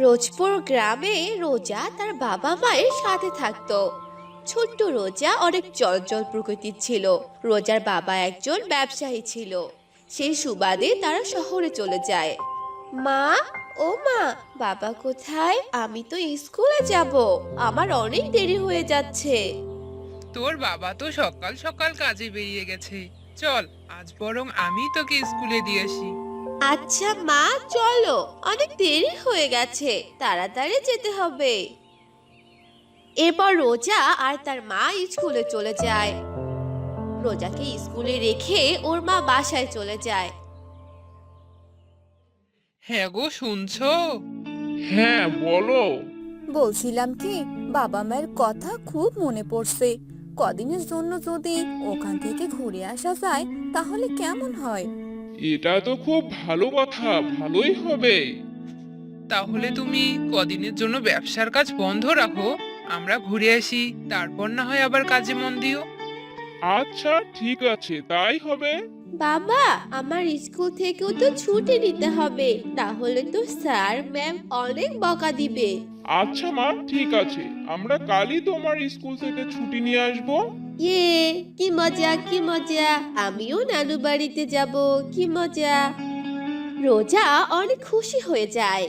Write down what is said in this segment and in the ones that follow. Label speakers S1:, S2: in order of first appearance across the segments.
S1: রোজপুর গ্রামে রোজা তার বাবা মায়ের সাথে থাকতো। ছোট্ট রোজা অনেক চঞ্চল প্রকৃতির ছিল। রোজার বাবা একজন ব্যবসায়ী ছিল। সেই সুবাদে তারা শহরে চলে যায়। মা, ও মা, বাবা কোথায়? আমি তো স্কুলে যাব। আমার অনেক দেরি হয়ে যাচ্ছে।
S2: তোর বাবা তো সকাল সকাল কাজে বেরিয়ে গেছে। চল, আজ বরং আমি তোকে স্কুলে দিয়ে আসি।
S1: আচ্ছা মা চলো। অনেক দেরি হয়ে গেছে। তাড়াতাড়ি যেতে হবে। এরপর রোজা আর তার মা স্কুলে চলে যায়। রোজাকে স্কুলে রেখে ওর মা বাসায় চলে যায়।
S2: হ্যাঁ গো শুনছো?
S3: হ্যাঁ বলো।
S4: বলছিলাম কি বাবা মায়ের কথা খুব মনে পড়ছে। কদিনের জন্য যদি ওখান থেকে ঘুরে আসা যায় তাহলে কেমন হয়?
S3: এটা তো খুব ভালো কথা ভালোই হবে।
S2: তাহলে তুমি কদিনের জন্য ব্যবসার কাজ বন্ধ রাখো আমরা ঘুরে আসি তারপর না হয় আবার কাজে মন দিও।
S3: আচ্ছা ঠিক আছে তাই হবে।
S1: বাবা আমার স্কুল থেকেও তো ছুটি নিতে হবে তাহলে তো স্যার ম্যাম অনেক বকা দিবে।
S3: আচ্ছা মা ঠিক আছে আমরা কালই তোমার স্কুল থেকে ছুটি নিয়ে আসব।
S1: ইয়ে কি মজা কি মজা। আমিও নানু বাড়িতে যাব, কি মজা। রোজা অনেক খুশি হয়ে যায়।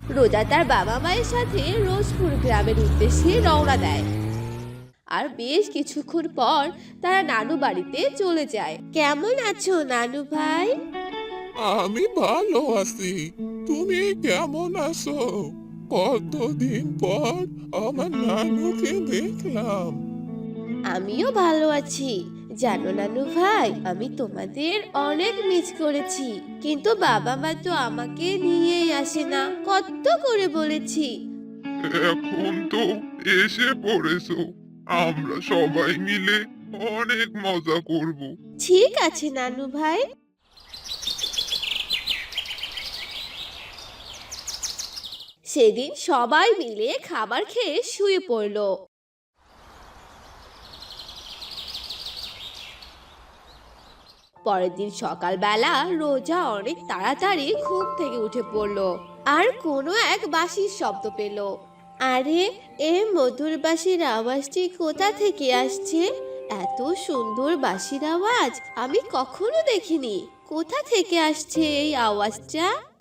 S1: রোজা তার বাবা মায়ের সাথে রোজপুর গ্রামের উদ্দেশ্যে রওনা দেয়। আর বেশ কিছুক্ষণ পর তারা নানু বাড়িতে চলে যায়। কেমন আছো নানু ভাই?
S5: আমি ভালো আছি। তুমি কেমন আছো? কতদিন পর আমার নানুকে দেখলাম।
S1: আমিও ভালো আছি। জানো নানু ভাই আমি তোমাদের অনেক মিস করেছি। কিন্তু বাবা মা তো আমাকে নিয়েই আসে না। কত করে বলেছি।
S5: এখন তো এসে পড়েছো। আমরা সবাই মিলে অনেক মজা করব।
S1: ঠিক আছে নানু ভাই। সেদিন সবাই মিলে খাবার খেয়ে শুয়ে পড়ল। পরের দিন সকালবেলা রোজা অনেক তাড়াতাড়ি ঘুম থেকে উঠে পড়ল আর কোনো এক বাঁশির শব্দ পেল। আরে, এ মধুর বাঁশির আওয়াজটি কোথা থেকে আসছে? এত সুন্দর বাঁশির আওয়াজ, আমি কখনো দেখিনি। কোথা থেকে আসছে এই আওয়াজটা?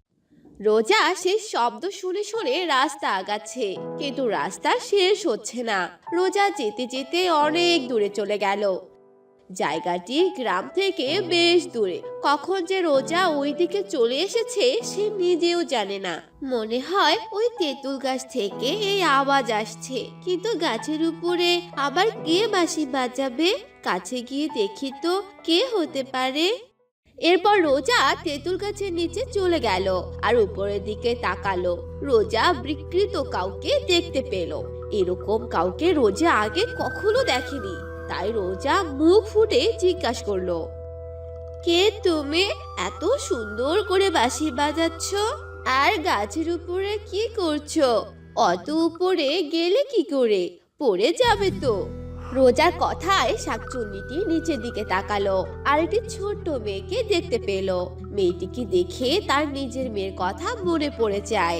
S1: রোজা সেই শব্দ শুনে শুনে রাস্তা আগাচ্ছে, কিন্তু রাস্তা শেষ হচ্ছে না। রোজা যেতে যেতে অনেক দূরে চলে গেল। জায়গাটি গ্রাম থেকে বেশ দূরে। কখন যে রোজা ওই দিকে চলে এসেছে সে নিজেও জানে না। মনে হয় ওই তেঁতুল গাছ থেকে এই আওয়াজ আসছে। কিন্তু গাছের উপরে আবার কে বাঁশি বাজাবে? কাছে গিয়ে দেখি তো কে হতে পারে। এরপর রোজা তেঁতুল গাছের নিচে চলে গেল আর উপরের দিকে তাকালো। রোজা বিকৃত কাউকে দেখতে পেল। এরকম কাউকে রোজা আগে কখনো দেখেনি। তাই রোজা মুখ ফুটে জিজ্ঞাসা করল, কে তুমি? এত সুন্দর করে বাঁশি বাজাচ্ছ। আর গাছের উপরে কি করছ? অত উপরে গেলে কি করে? পড়ে যাবে তো। রোজার কথায় শাকচুন্নিটি নিচের দিকে তাকালো আর একটি ছোট্ট মেয়েকে দেখতে পেল। মেয়েটিকে দেখে তার নিজের মেয়ের কথা মনে পড়ে যায়।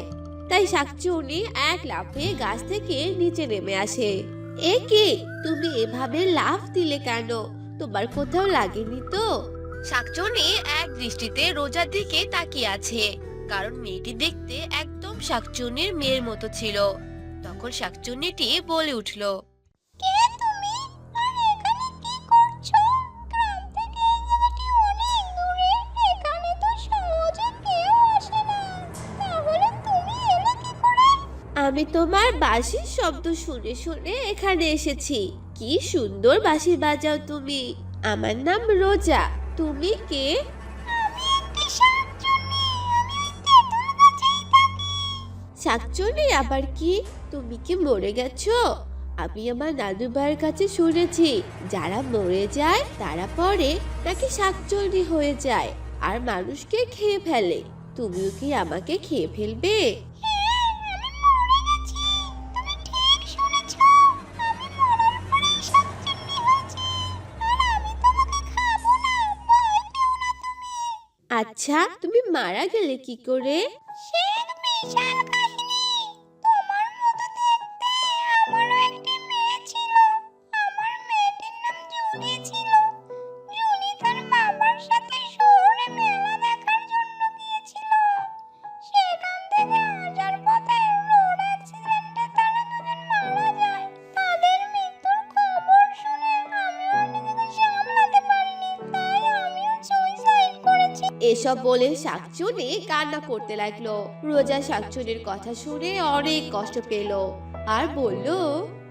S1: তাই শাকচুন্নি এক লাফে গাছ থেকে নিচে নেমে আসে। এ কে? তুমি এভাবে লাফ দিলে কেন? তোমার কোথাও লাগেনি তো? শাকচুনি এক দৃষ্টিতে রোজার দিকে তাকিয়ে আছে, কারণ মেয়েটি দেখতে একদম শাকচুনির মেয়ের মতো ছিল। তখন শাকচুন্নিটি বলে উঠল আমি তোমার বাঁশির শব্দ শুনে শুনে এখানে এসেছি। কি সুন্দর বাঁশি বাজাও তুমি। আমার নাম রোজা। তুমি কে? শাকচুনি আবার কি? তুমি কি মরে গেছো? আমি আমার দাদু ভাইয়ের কাছে শুনেছি যারা মরে যায় তারা পরে নাকি শাকচুনি হয়ে যায়। আর মানুষকে খেয়ে ফেলে। তুমিও কি আমাকে খেয়ে ফেলবে? আচ্ছা তুমি মারা গেলে কি করে? এসব বলে শাকচুনি কান্না করতে লাগল। রোজা শাকচুনির কথা শুনে অনেক কষ্ট পেল আর বলল,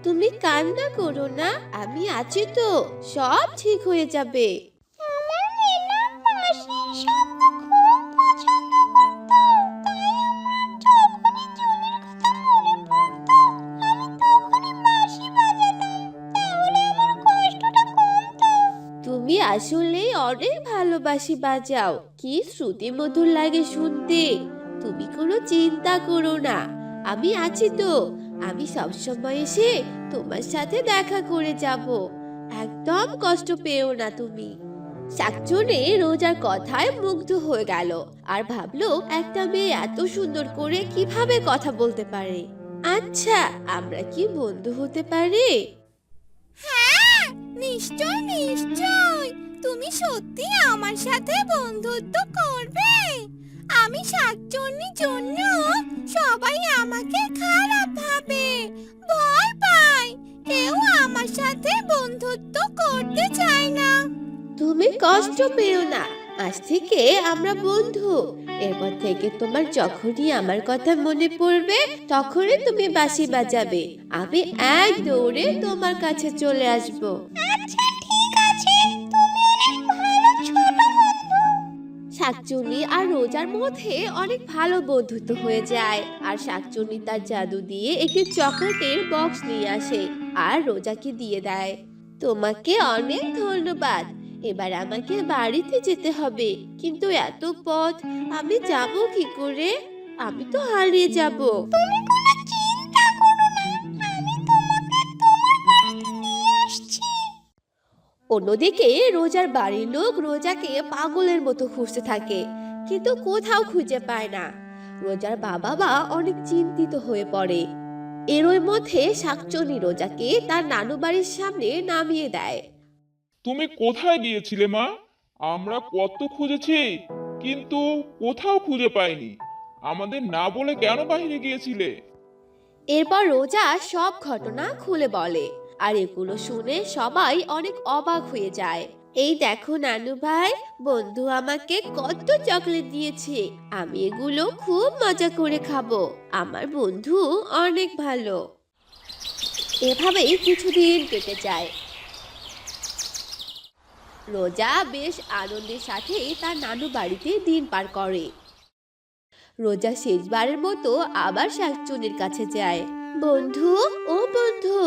S1: তুমি কান্না করো না, আমি আছি তো, সব ঠিক হয়ে যাবে। তুমি আসলে অনেক ভালোবাসি বাজাও। কি শ্রুতি মধুর লাগে শুনতে। তুমি কোনো চিন্তা করো না। আমি আছি তো। আমি সবসময় এসে তোমার সাথে দেখা করে যাব। একদম কষ্ট পেও না তুমি। শাকচুনে রোজার কথায় মুগ্ধ হয়ে গেল আর ভাবলো, একটা মেয়ে এত সুন্দর করে কীভাবে কথা বলতে পারে? আচ্ছা আমরা কি বন্ধু হতে পারি?
S4: হ্যাঁ নিশ্চয় নিশ্চয়। তুমি সত্যি আমার সাথে বন্ধুত্ব করবে। আমি শাকচুন্নির জন্য সবাই আমাকে খারাপ ভাবে, ভয় পায়। কেউ আমার সাথে বন্ধুত্ব করতে চায় না।
S1: তুমি কষ্ট পেও না। আজ থেকে আমরা বন্ধু। এরপর থেকে তোমার যখনই আমার কথা মনে পড়বে, তখনই তুমি বাঁশি বাজাবে। আমি এক দৌড়ে তোমার কাছে চলে আসব।
S6: আচ্ছা ঠিক আছে। তুমি অনেক ভালো ছোট বন্ধু।
S1: শাকচুনি আর রোজার মধ্যে অনেক ভালো বন্ধুত্ব হয়ে যায়। আর শাকচুনি তার জাদু দিয়ে একটি চকলেটের বক্স নিয়ে আসে আর রোজাকে দিয়ে দেয়। তোমাকে অনেক ধন্যবাদ। এবার আমাকে বাড়িতে যেতে হবে। কিন্তু এত পথ আমি যাব কি করে? আমি তো হারিয়ে যাব।
S6: তুমি
S1: অন্যদিকে রোজার বাড়ির লোক রোজাকে পাগলের মতো খুঁজতে থাকে কিন্তু কোথাও খুঁজে পায় না। রোজার বাবা মা অনেক চিন্তিত হয়ে পড়ে। এরই মধ্যে শাকচনি রোজাকে তার নানু বাড়ির সামনে নামিয়ে দেয়।
S3: তুমি কোথায় গিয়েছিলে মা? আমরা কত খুঁজেছি কিন্তু কোথাও খুঁজে পাইনি। আমাদের না বলে কেন বাইরে গিয়েছিলে?
S1: এরপর রোজা সব ঘটনা খুলে বলে। আর এগুলো শুনে সবাই অনেক অবাক হয়ে যায়। এই দেখো নানু ভাই, বন্ধু আমাকে কত চকলেট দিয়েছে। আমি এগুলো খুব মজা করে খাব। আমার বন্ধু অনেক ভালো এভাবেই কিছুদিন কেটে যায়। রোজা বেশ আনন্দের সাথে তার নানু বাড়িতে দিন পার করে। রোজা শেষবারের মতো আবার শাকচুনির কাছে যায়। বন্ধু, ও বন্ধু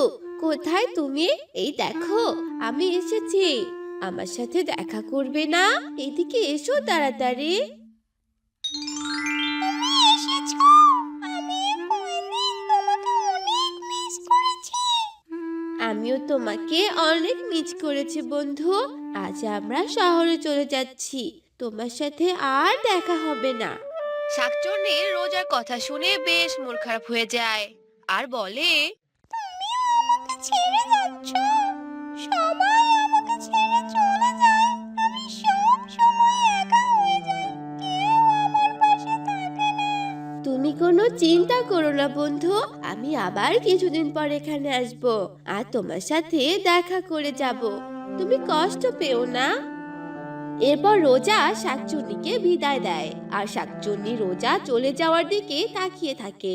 S1: কোথায় তুমি? এই দেখো আমি এসেছি। আমার সাথে দেখা করবে না? এদিকে এসো তাড়াতাড়ি। আমিও তোমাকে অনেক মিস করেছি বন্ধু। আজ আমরা শহরে চলে যাচ্ছি। তোমার সাথে আর দেখা হবে না। শাকচুন্নির রোজার কথা শুনে বেশ মন খারাপ হয়ে যায়। আর বলে
S6: ছেড়ে যাচ্ছ? আমাকে ছেড়ে চলে যায়। আমি সব সময় একা হয়ে যাই। কেউ আমার পাশে থাকে না।
S1: তুমি কোনো চিন্তা করো না, বন্ধু। আমি আবার কিছুদিন পর এখানে আসব। আর তোমার সাথে দেখা করে যাব। তুমি কষ্ট পেও না। এরপর রোজা শাকচুন্নিকে বিদায় দেয়। আর শাকচুন্নি রোজা চলে যাওয়ার দিকে তাকিয়ে থাকে।